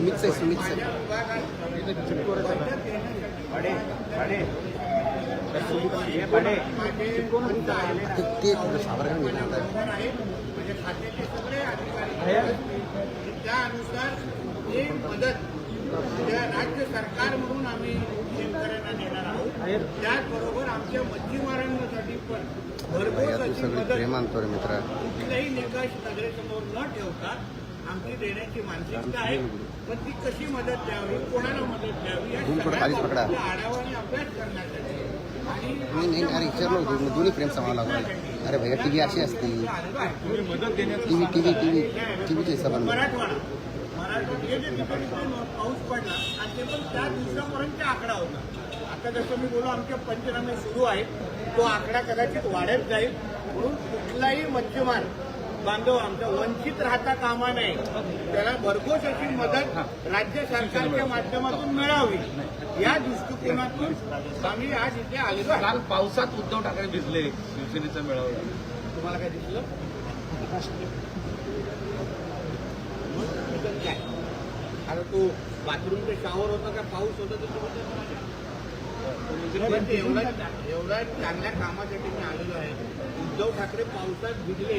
Mix आहे mix. ते म्हणजे आहेत. त्यानुसार ही मदत राज्य सरकार म्हणून आम्ही शेतकऱ्यांना देणार आहोत त्याचबरोबर आमच्या मच्छीमारांसाठी पण भरपूर मित्रा कुठलेही निकष नजरेसमोर न ठेवता आमची देण्याची मानसिकता आहे पण ती कशी मदत द्यावी कोणाला मदत द्यावी या सगळ्या आढावा आणि अभ्यास करण्यासाठी. नाही अरे विचारलो होतो दोन्ही प्रेम सांगावं लागला अरे भैया टीव्ही अशी असते. टीव्ही टीव्ही टीव्ही टीव्हीच्या हिशोबाने. मराठवाडा मराठवाडा हे जे ठिकाणी ते पाऊस पडला आणि ते पण त्या दिवसापर्यंत आकडा होता. आता जसं मी बोललो आमचे पंचनामे सुरू आहेत. तो आकडा कदाचित वाढत जाईल म्हणून कुठलाही मच्छीमार बांधव आमचा वंचित राहता कामा नये. त्याला भरघोस अशी मदत राज्य सरकारच्या माध्यमातून मिळावी. या दृष्टिकोनातून आम्ही आज इथे आलेलो काल पावसात उद्धव ठाकरे भिजले शिवसेनेचा मेळावा. तुम्हाला काय दिसलं? आता तू बाथरूमचं शावर होतं का? पाऊस होता तर तुम्ही एवढ्या चांगल्या कामासाठी मी आलेलो आहे उद्धव ठाकरे पावसात भिजले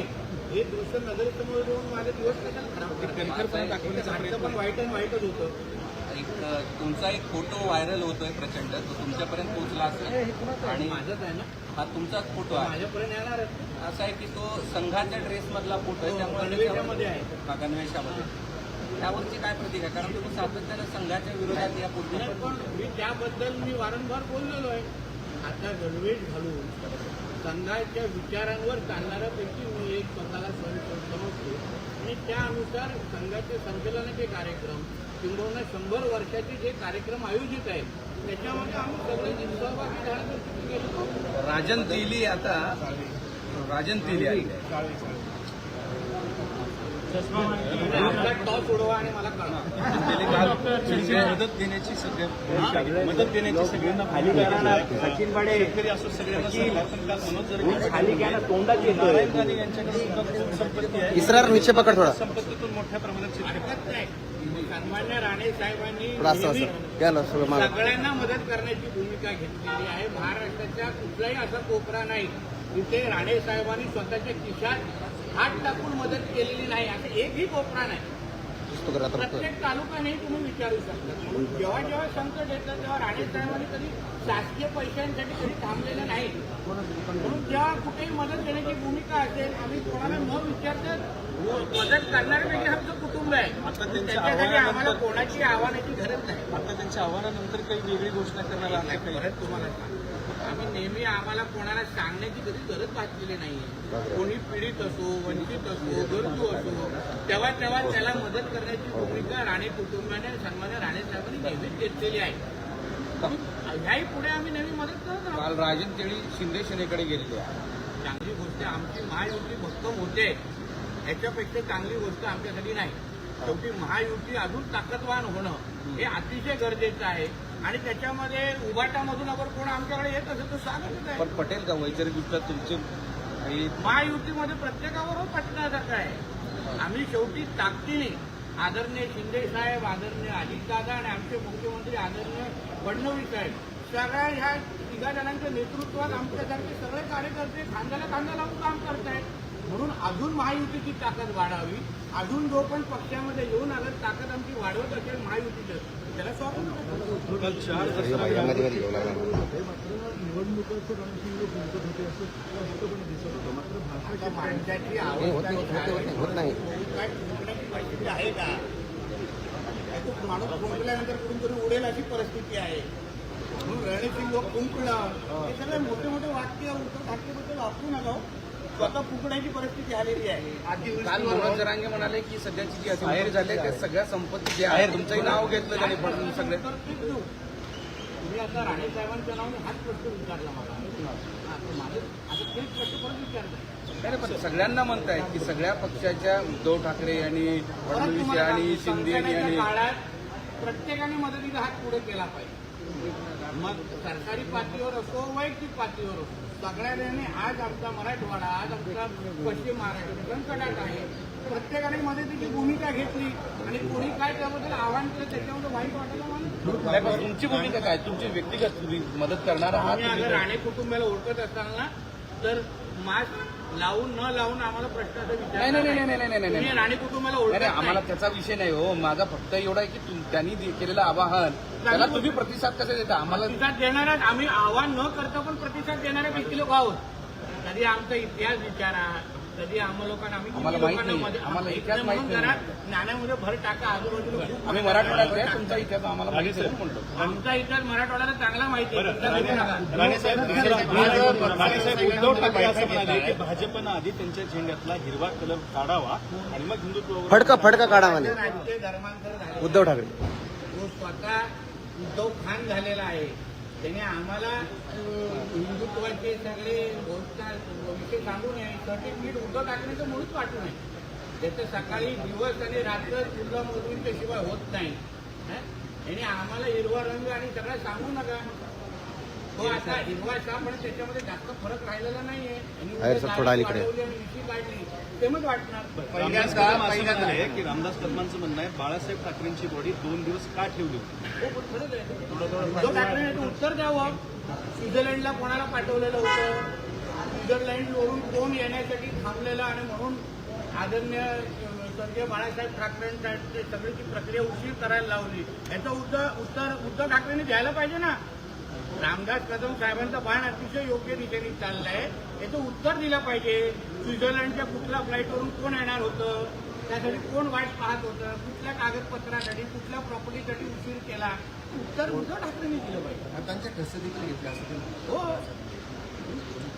हे दृश्य नजरेसमोर येऊन माझे दिवस दाखवण्याचा पण वाईट आणि वाईटच होतं एक तुमचा एक फोटो व्हायरल होतोय प्रचंड तो तुमच्यापर्यंत पोहोचला असेल आणि माझंच आहे ना हा तुमचाच फोटो आहे माझ्यापर्यंत येणार आहे. असा आहे की तो संघाच्या ड्रेस मधला फोटो आहे त्यामुळे गणवेशामध्ये आहे. हा, गणवेशामध्ये त्यावरची काय प्रतिक्रिया? कारण तुम्ही सातत्यानं संघाच्या विरोधात या नाही, पूर्ण पण मी त्याबद्दल मी वारंवार बोललेलो आहे. आता गणवेश घालून संघाच्या विचारांवर चालणाऱ्यापैकी मी एक स्वतःला सम- समजतो आणि त्यानुसार संघाचे संचलनाचे कार्यक्रम किंबहुना शंभर वर्षाचे जे कार्यक्रम आयोजित आहेत त्याच्यामध्ये आम्ही सगळे सहभागी झाल्याचं राजन तेली आता राजन तेली उडवा आणि मला मदत देण्याची सगळ्या मदत देण्याची सगळ्यांना खाली सचिन बडे शेतकरी असो सगळ्यांना खाली तोंडात नारायण राणे यांच्याकडे सुद्धा खूप संपत्ती आहे इसरार नीचे पकड थोडा. संपत्तीतून मोठ्या प्रमाणात शेतकरी नाही सन्मान्य राणे साहेबांनी असं सगळ्यांना मदत करण्याची भूमिका घेतलेली आहे. महाराष्ट्राच्या कुठलाही असा कोपरा नाही तिथे राणे साहेबांनी स्वतःच्या खिशात हात टाकून मदत केलेली नाही असं एकही कोपरा नाही. प्रत्येक तालुक्याने तुम्ही विचारू शकता. म्हणून जेव्हा जेव्हा संकट येतं तेव्हा राणे साहेबांनी कधी शासकीय पैशांसाठी कधी थांबलेलं नाही. म्हणून जेव्हा कुठेही मदत देण्याची भूमिका असेल आम्ही कोणाला न विचारता मदत करणाऱ्यापैकी आमचं कुटुंब आहे त्याच्यासाठी आम्हाला कोणाची आव्हानाची गरज नाही. आता त्यांच्या आव्हानानंतर काही वेगळी घोषणा करणार नाही, परत तुम्हाला. आम्ही नेहमी आम्हाला कोणाला सांगण्याची कधी गरज भासलेली नाहीये. कोणी पीडित असो वंचित असो गरजू असो तेव्हा तेव्हा त्याला मदत करण्याची भूमिका राणे कुटुंबाने सन्मान्य राणे साहेबांनी नेहमीच घेतलेली आहे. ह्याही पुढे आम्ही नेहमी मदत करत राहू. राजन तेळी शिंदे सेनेकडे गेलेले आहे. चांगली गोष्ट. आमची महायुती भक्कम होते. याच्यापेक्षा चांगली गोष्ट आमच्यासाठी नाही. शेवटी महायुती अजून ताकदवान होणं हे अतिशय गरजेचं आहे. आणि त्याच्यामध्ये उभाटामधून अगर कोण आमच्याकडे येत असेल तर स्वागतच आहे. पण पटेल का वैचारिकदृष्ट्या तुमचे काही महायुतीमध्ये प्रत्येकाबरोबर पटण्यासारखं आहे. आम्ही शेवटी ताकदीने आदरणीय शिंदे साहेब आदरणीय अजितदादा आणि आमचे मुख्यमंत्री आदरणीय फडणवीस साहेब सगळ्या ह्या तिघा जणांच्या नेतृत्वात आमच्यासारखे सगळे कार्यकर्ते खांद्याला खांदा लावून काम करतायत. म्हणून अजून महायुतीची ताकद वाढावी. अजून जो पण पक्षामध्ये येऊन अगर ताकद आमची वाढवत असेल महायुतीचं त्याला स्वागत करतो. काल चारमध्ये होत नाही, आहे का माणूस फुंकल्यानंतर कुठून उडेल अशी परिस्थिती आहे म्हणून रणसिंग फुंकणं हे सगळे मोठे मोठे वाक्य उद्धव ठाकरेबद्दल वापरू नका स्वतः फुंकण्याची परिस्थिती आलेली आहे. काल मनोज जरांगे म्हणाले की सध्याची जी बाहेर झाले त्या सगळ्या संपत्ती जी आहे तुमचंही नाव घेतलं त्यांनी पण सगळे. ते. तुम्ही आता राणे साहेबांच्या नावाने हाच प्रश्न विचारला मला. माझं आता तेच प्रश्न परत विचारला. नाही नाही, पण सगळ्यांना म्हणताय की सगळ्या पक्षाच्या उद्धव ठाकरे आणि फडणवीस आणि शिंदे आणि प्रत्येकाने मदतीचा हात पुढे केला पाहिजे. मग सरकारी पातळीवर असो वैयक्तिक पातळीवर असो सगळ्यांनी आज आमचा मराठवाडा आज आमचा पश्चिम महाराष्ट्र संकटात आहे. प्रत्येकाने मदतीची भूमिका घेतली आणि कोणी काय त्याबद्दल आव्हान केलं त्याच्यामध्ये वाईट वाटायला मला तुमची भूमिका काय? तुमची व्यक्तिगत मदत करणारा आहात आम्ही राणे कुटुंबाला ओळखत असाल ना तर मास्क लावून न लावून आम्हाला प्रश्नाचा विचार नाही, नाही, नाही, नाही, नाही, नाही, नाही. राणे कुटुंबाला नाही, ओळखत नाही, आम्हाला नाही. त्याचा विषय नाही हो. माझा फक्त एवढा आहे की तुम- त्यांनी दे- केलेलं आवाहन. त्याला तुम्ही प्रतिसाद कसा देता? आम्हाला प्रतिसाद देणारा आम्ही आव्हान न करता पण प्रतिसाद देणारे व्यक्ती लोक आहोत. कधी आमचा इतिहास विचारा. कधी आम्हा लोकांना आम्ही किती आम्हाला माहीत लोकांना नाही. मध्ये- आम्हाला इथे इतिहास माहीत म्हणून नाही. जरा ज्ञानामध्ये भर टाका आजूबाजूला खूप आम्ही आहे तुमचा इतिहास आम्हाला माहिती आहे म्हणून म्हणतो आमचा इतिहास मराठवाड्याला चांगला माहिती आहे तुमचा बघू नका. राणेसाहेब राणेसाहेब उद्धव ठाकरे असं म्हणाले की भाजपनं आधी त्यांच्या झेंड्यातला हिरवा कलर काढावा आणि मग हिंदुत्व फडका फडका काढा म्हणे राजकीय धर्मांतर झाले उद्धव ठाकरे. तो स्वतः उद्धव खान झालेला आहे. त्याने आम्हाला हिंदुत्वाचे सगळे घोषणा विषय सांगू नये सर्टिफिकेट उद्धव ठाकरेंचं म्हणूनच वाटू नये. त्याचं सकाळी दिवस आणि रात्र तुला मोदींच्या शिवाय होत नाही. हं? याने आम्हाला हिरवा रंग आणि सगळं सांगू नका. की रामदास कदमांचं म्हणणं आहे बाळासाहेब ठाकरेंची बॉडी दोन दिवस का ठेवली होती? हो, उत्तर द्यावं. स्वित्झर्लंडला कोणाला पाठवलेलं होतं? स्वित्झर्लंडवरून कोण येण्यासाठी थांबलेलं आणि म्हणून आदरणीय स्वर्गीय बाळासाहेब ठाकरेंसाठी सगळीची प्रक्रिया उशीर करायला लावली. याचं उत्तर उत्तर उद्धव ठाकरेंनी द्यायला पाहिजे ना? रामदास कदम साहेबांचा बाण अतिशय योग्य दिशेने चाललाय. याचं उत्तर दिलं पाहिजे. स्वित्झर्लंडच्या कुठल्या फ्लाईटवरून कोण येणार होतं? त्यासाठी कोण वाट पाहत होतं? कुठल्या कागदपत्रासाठी कुठल्या प्रॉपर्टीसाठी उशीर केला? उत्तर उद्धव ठाकरेंनी दिलं पाहिजे. त्यांच्या कसं देखील घेतलं असं हो.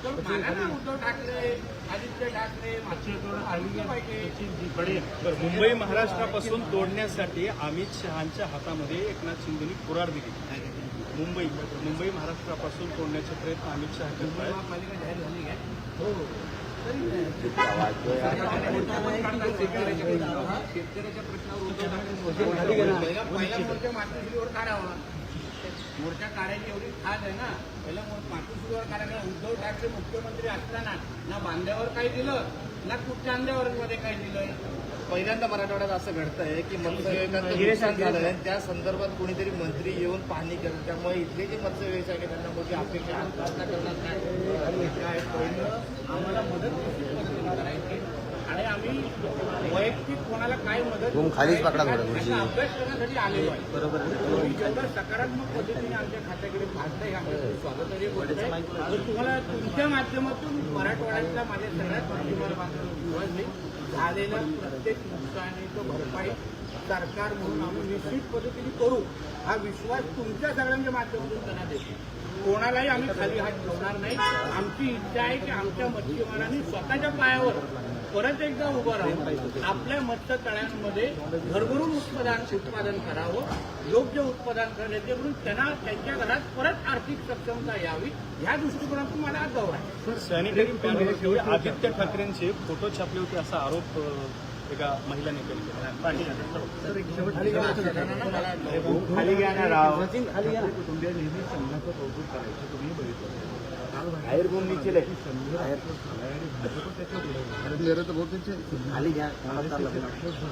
उत्तर मागा ना उद्धव ठाकरे आदित्य ठाकरे मागचं पाहिजे. बरं, मुंबई महाराष्ट्रापासून तोडण्यासाठी अमित शहांच्या हातामध्ये एकनाथ शिंदेनी कुराड दिली. मुंबई मुंबई महाराष्ट्रापासून तोडण्याचे प्रयत्न अमित शहा करत आहेत. शेतकऱ्याच्या प्रश्नावर मोर्चा काढायची एवढी खास आहे ना. पहिला मोर- मातोश्रीवर काढायला उद्धव ठाकरे मुख्यमंत्री असताना ना बांध्यावर काही दिलं ना कुठच्या अंड्यावर मध्ये काही दिलं पहिल्यांदा मराठवाड्यात असं घडतंय की मत्स्य नुकसान झालंय. त्या संदर्भात कोणीतरी मंत्री येऊन पाहणी करतात त्यामुळे इथले जे मत्स्य व्यवसाय आहे त्यांना मोठी अपेक्षा. प्रयत्न करणार नाही काय? आम्हाला मदत आणि आम्ही वैयक्तिक कोणाला काय मदत रूम खालीच पकडा थोडं, अभ्यास करण्यासाठी आलेलो आहे. बरोबर. जेवढं सकारात्मक पद्धतीने आमच्या खात्याकडे स्वागतार्ह गोष्ट आहे. तर तुम्हाला तुमच्या माध्यमातून मराठवाड्यातल्या माझ्या सगळ्यात देईल झालेल्या प्रत्येक नुकसानीचं भरपाई सरकार म्हणून आम्ही निश्चित पद्धतीने करू. हा विश्वास तुमच्या सगळ्यांच्या माध्यमातून त्यांना देतो. कोणालाही आम्ही खाली हात ठेवणार नाही. आमची इच्छा आहे की आमच्या मच्छीमारांनी स्वतःच्या पायावर परत एकदा उभं राहून आपल्या मत्स्य तळ्यांमध्ये भरभरून उत्पादन उत्पादन करावं योग्य उत्पादन करायचे जेणेकरून त्यांना त्यांच्या घरात परत आर्थिक सक्षमता यावी ह्या दृष्टिकोनातून मला आज गौरव आहे सॅनिटरी पॅनवरती आदित्य ठाकरेंचे फोटो छापले होते असा आरोप एका महिलाने केला. खाली घ्या. ना राव.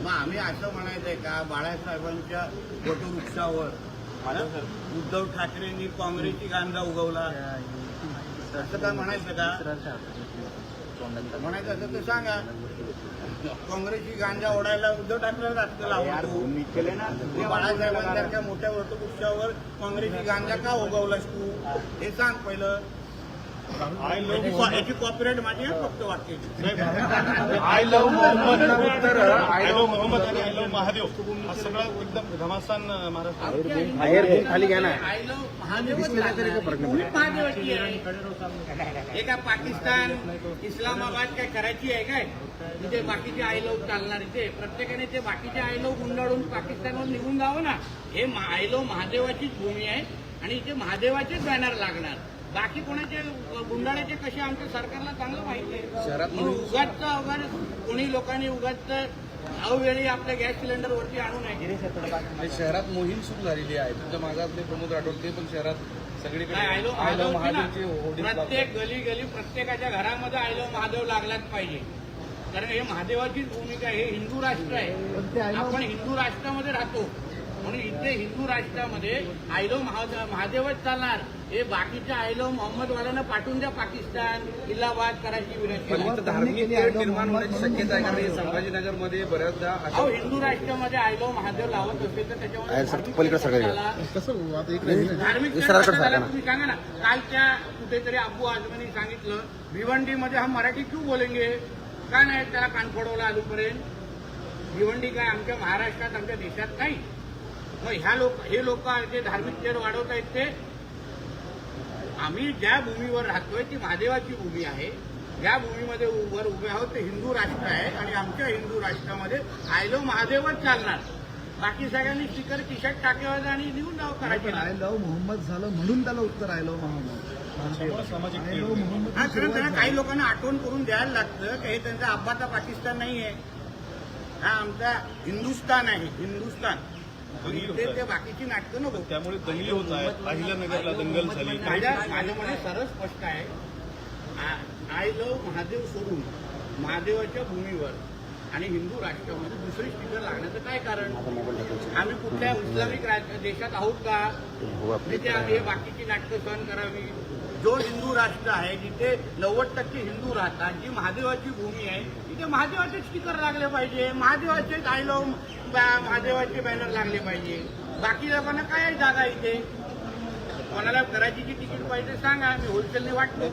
मग आम्ही असं म्हणायचंय का बाळासाहेबांच्या वटवृक्षावर उद्धव ठाकरेंनी काँग्रेसची गांजा उगवला. असं का म्हणायचं का? म्हणायचं असं तर सांगा. काँग्रेसची गांजा ओढायला उद्धव ठाकरे राजकीय लावतो बाळासाहेबांसारख्या मोठ्या वटवृक्षावर काँग्रेसची गांजा का उगवलास तू? हे सांग पहिलं. I love Mohammad I love Mohammad आणि आय लव्ह महादेव हा सगळा एकदम घमासान महाराष्ट्र. खाली घ्या ना. आय लव्ह हे काय पाकिस्तान इस्लामाबाद काय करायची आहे काय? तिथे बाकीचे आय लव्ह चालणार इथे प्रत्येकाने ते बाकीचे आय लव्ह गुंडाळून पाकिस्तानवर निघून जावं ना. हे आय लव्ह महादेवाचीच भूमी आहे आणि इथे महादेवाचेच बॅनर लागणार. बाकी कोणाचे गुंडाळ्याचे कसे आमच्या सरकारला चांगलं माहिती आहे. शहरात मग उगाच उगाच कोणी लोकांनी उगाच अवेळी आपल्या गॅस सिलेंडर वरती आणू नये. शहरात मोहीम सुरू झालेली आहे. तुमच्या मागातले प्रमोद राठोड ते पण शहरात सगळीकडे. प्रत्येक गली गली प्रत्येकाच्या घरामध्ये आयलो महादेव लागलाच पाहिजे. कारण हे महादेवाचीच भूमिका आहे. हे हिंदू राष्ट्र आहे. आपण हिंदू राष्ट्रामध्ये राहतो. म्हणून इथे हिंदू राष्ट्रामध्ये आयलो महादेव महादेवच चालणार. हे बाकीच्या आयलो मोहम्मदवाल्यांना पाठवून द्या पाकिस्तान इल्हाबाद कराची पण विनंती धार्मिक निर्माण होण्याची शक्यता आहे कारण संभाजीनगरमध्ये बऱ्याचदा अहो हिंदू राष्ट्रामध्ये आयलो महादेव लावत असेल तर त्याच्यामध्ये धार्मिक हे सरकार. तुम्ही सांगा ना. कालच्या कुठेतरी अबू आजमानी सांगितलं भिवंडीमध्ये हम मराठी क्यू बोलेंगे? का नाही त्याला कानफोडवला अजूनपर्यंत? भिवंडी काय आमच्या महाराष्ट्रात आमच्या देशात नाही. मग ह्या लोक हे लोक जे धार्मिक तेढ वाढवत आहेत ते आम्ही ज्या भूमीवर राहतोय ती महादेवाची भूमी आहे. ज्या भूमीमध्ये वर उभे आहोत ते हिंदू राष्ट्र आहे आणि आमच्या हिंदू राष्ट्रामध्ये आयलो महादेवच चालणार. बाकी सगळ्यांनी स्टिकर टी शर्ट टाकेवर आणि लिहून जावं करायचे आय लव्ह मोहम्मद झालं म्हणून त्याला उत्तर आय लव्ह मोहम्मद आय हा तर काही लोकांना आठवण करून द्यायला लागतं की हे त्यांचा आब्बाचा पाकिस्तान नाही आहे हा आमचा हिंदुस्तान आहे हिंदुस्तान ते बाकीची नाटकं नको. त्यामुळे दंगली होत आहेत. अहिल्यानगरला दंगल झाली. माझ्या माझं म्हणणे सरळ स्पष्ट आहे. आय लव्ह महादेव सोडून महादेवाच्या भूमीवर आणि हिंदू राष्ट्रामध्ये दुसरी स्टिकर लागण्याचं काय कारण? आम्ही कुठल्या इस्लामिक देशात आहोत का? तिथे आम्ही हे बाकीची नाटकं सहन करावी. जो हिंदू राष्ट्र आहे जिथे नव्वद टक्के हिंदू राहतात जी महादेवाची भूमी आहे तिथे महादेवाचे स्टिकर लागले पाहिजे. महादेवाचे आय महादेवाचे बॅनर लागले पाहिजे. बाकी लोकांना काय जागा इथे? कोणाला करायची तिकीट पाहिजे सांगा मी होलसेलने वाटतो.